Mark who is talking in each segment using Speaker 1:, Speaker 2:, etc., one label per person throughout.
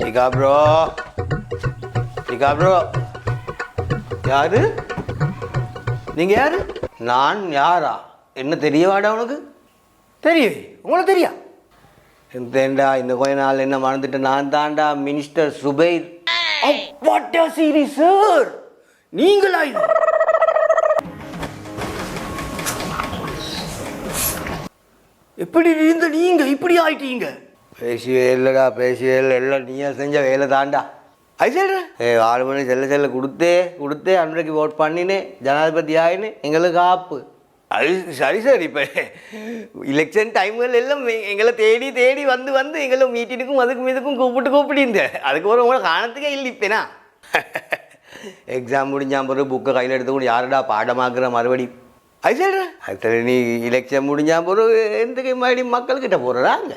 Speaker 1: Digha bro. Digha bro. யாரு? நீங்க யாரு? நான் யாரா? என்ன தெரியவாடா உனக்கு? தெரியவே உங்களுக்கு தெரியா? தேண்டா இந்த கொஞ்ச நாள் என்ன மறந்துட்டு நான் தாண்டா மினிஸ்டர் சுபைர். அப்பாட்டா சீரி சார் நீங்களா இது? எப்படி இருந்த நீங்க இப்படி ஆயிட்டீங்க? பேசியே இல்லைடா பேசியே இல்லை எல்லாம் நீயா செஞ்ச வேலை தாண்டா. அது சொல்கிறேன் ஏ ஆறு மணி செல்ல செல்ல கொடுத்தே கொடுத்தே அன்றைக்கு ஓட் பண்ணினே ஜனாதிபதி ஆயினே எங்களுக்கு ஆப்பு. அது சரி சார் இப்போ எலெக்ஷன் டைம்கள் எல்லாம் எங்களை தேடி தேடி வந்து வந்து எங்களை மீட்டினுக்கும் அதுக்கும் இதுக்கும் கூப்பிட்டு கூப்பிட்டு அதுக்கு ஒரு உங்களை காணத்துக்கே இல்லை இப்பேனா எக்ஸாம் முடிஞ்சா பிறகு புக்கை கையில் எடுத்துக்கொண்டு யாருடா பாடமாக்குற மறுபடி? அது சொல்கிறேன் அது சரி நீ எலெக்ஷன் முடிஞ்சா பிறகு எந்த மறுபடியும் மக்கள்கிட்ட போகிறதாங்க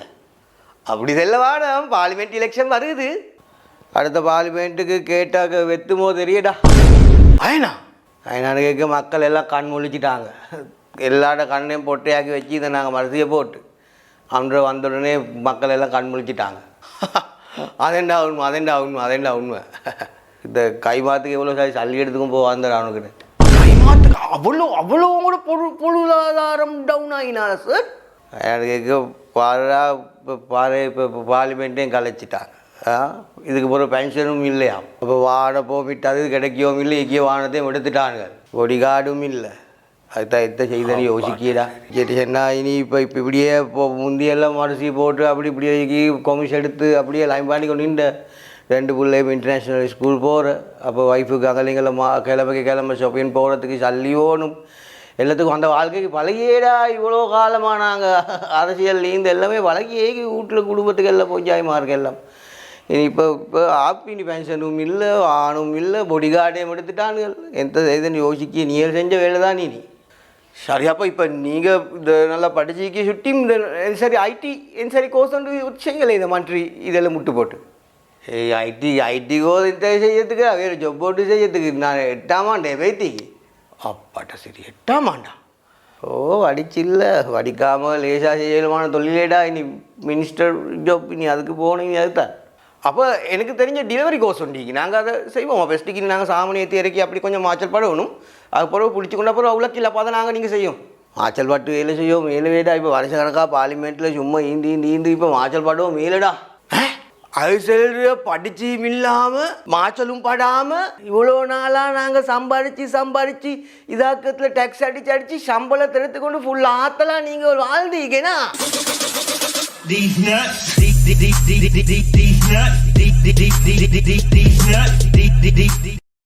Speaker 1: அப்படி செல்ல வேணாம் பார்லிமெண்ட் எலெக்ஷன் வருது. அடுத்த பார்லிமெண்ட்டுக்கு கேட்டாக்க வெத்துமோ தெரியடா. அயனா? அயனான்னு கேட்க மக்கள் எல்லாம் கண் முழிச்சிட்டாங்க. எல்லாரோட கண்ணையும் பொட்டையாக்கி வச்சு இதை நாங்கள் மனசிய போட்டு. அன்று வந்த உடனே மக்கள் எல்லாம் கண் முழிச்சிட்டாங்க. அதேண்டா உண்மை அதேண்டா உண்மை அதேண்டா உண்மை. இந்த கைமாத்துக்கு எவ்வளோ சாரி சல்லி எடுத்துக்கும் போ வந்தார் அவனுக்கு கைமாத்துக்கு அவ்வளோ அவ்வளோ கூட பொரு பொருளாதாரம் டவுன் ஆகினால சார் எனக்கு பாரா இப்போ பாரு இப்போ பார்லிமெண்ட்டையும் கலைச்சிட்டாங்க. ஆ? இதுக்கு பிறகு பென்ஷனும் இல்லையா? இப்போ வாட போமிட்டு அது கிடைக்கவும் இல்லை இக்கிய வானத்தையும் எடுத்துட்டாங்க பொடிகாடும் இல்லை. அதுதான் எத்த செய்தனு யோசிக்கிறா. சரி என்ன இனி இப்போ இப்போ இப்படியே இப்போ முந்தியெல்லாம் மரிசி போட்டு அப்படி இப்படியே கொமிஷன் எடுத்து அப்படியே லைன் பண்ணி கொண்டு நின்ற ரெண்டு பிள்ளையும் இன்டர்நேஷ்னல் ஸ்கூல் போகிற அப்போ ஒய்ஃபுக்கு அகலிங்களை மா கிளம்புக்கு கிளம்ப ஷாப்பிங் போகிறதுக்கு சல்லியோனும் எல்லாத்துக்கும் அந்த வாழ்க்கைக்கு பழகியேடா இவ்வளோ காலமாக நாங்கள் அரசியல் இந்த எல்லாமே பழகியே வீட்டில் குடும்பத்துக்கு எல்லாம் போஞ்சாயமாக இருக்கு எல்லாம். இனி இப்போ இப்போ ஆப்பினி பென்ஷனும் இல்லை ஆணும் இல்லை பொடிகார்டையும் எடுத்துட்டானுங்க எந்த இதுன்னு யோசிக்க நீ செஞ்ச வேலை தான் நீ சரி அப்போ இப்போ நீங்கள் இந்த நல்லா படிச்சிக்கி சுட்டி இந்த சரி ஐடி என் சரி கோர்ஸ் வந்து செய்யலை இந்த மன்றி இதெல்லாம் முட்டு போட்டு. ஐடி ஐடி கோ இந்த செய்யறதுக்கு வேறு ஜொப் போட்டு செய்யறதுக்கு நான் எட்டாமாண்டே பேத்திக்கு அப்பாட்ட சரி எட்டாம் ஆண்டா ஓ அடிச்சில்ல வடிக்காமல் லேசாக செய்யலுமான தொழிலேடா. இனி மினிஸ்டர் ஜாப் இனி அதுக்கு போகணும் இனி அதுதான் அப்போ எனக்கு தெரிஞ்ச டெலிவரி கோர்ஸ் உண்டிக்கு நாங்கள் அதை செய்வோம். ஃபெஸ்ட்டுக்கு நாங்கள் சாமணி ஏற்றி இறக்கி அப்படி கொஞ்சம் மாச்சல் படணும் அது பிறகு பிடிச்சி கொண்ட பிறகு அவ்வளோ இல்லை அப்போ நாங்கள் நீங்கள் செய்யும். மாச்சல் பாட்டு வேலை செய்யும். மேலே வேடா இப்போ வருஷ கணக்காக பார்லிமெண்ட்டில் சும்மா ஈந்து ஈந்து ஈந்து இப்போ மாச்சல் பாடுவோம். மேலடா. அது செல்ற படிச்சும் இல்லாமல் மாச்சலும் படாமல் இவ்வளோ நாளாக நாங்கள் சம்பாரித்து சம்பாரித்து இதாக்கத்தில் டேக்ஸ் அடிச்சு அடித்து சம்பளத்தை எடுத்துக்கொண்டு ஃபுல் ஆத்தலாம் நீங்கள் வாழ்ந்தீங்கன்னா